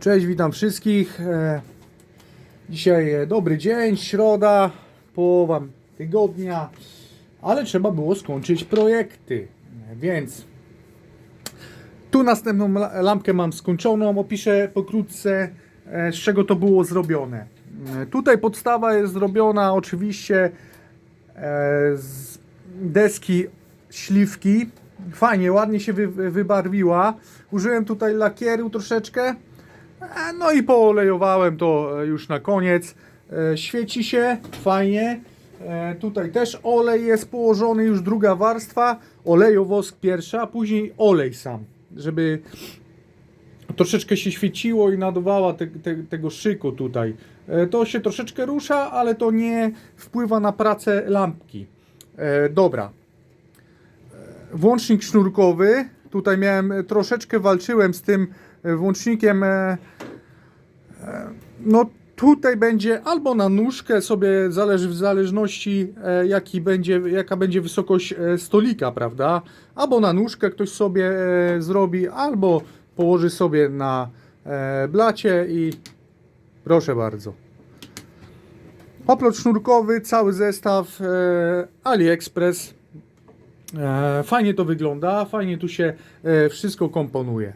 Cześć, witam wszystkich. E, Dzisiaj e, dobry dzień, środa, połowa tygodnia, ale trzeba było skończyć projekty. Więc tu następną la- lampkę mam skończoną. Opiszę pokrótce, e, z czego to było zrobione. Tutaj podstawa jest zrobiona oczywiście z deski śliwki. Fajnie, ładnie się wy, wybarwiła. Użyłem tutaj lakieru troszeczkę. No i poolejowałem to e, już na koniec. E, Świeci się fajnie. E, Tutaj też olej jest położony, już druga warstwa. Olejowosk pierwsza, później olej sam, żeby troszeczkę się świeciło i nadawała te, te, tego szyku tutaj. To się troszeczkę rusza, ale to nie wpływa na pracę lampki. Dobra. Włącznik sznurkowy. Tutaj miałem e, troszeczkę walczyłem z tym e, włącznikiem. e, No tutaj będzie albo na nóżkę sobie zależy w zależności jaki będzie, jaka będzie wysokość stolika, prawda? Albo na nóżkę ktoś sobie zrobi, albo położy sobie na blacie i proszę bardzo. Poplot sznurkowy, cały zestaw AliExpress. E, fajnie to wygląda, fajnie tu się e, wszystko komponuje.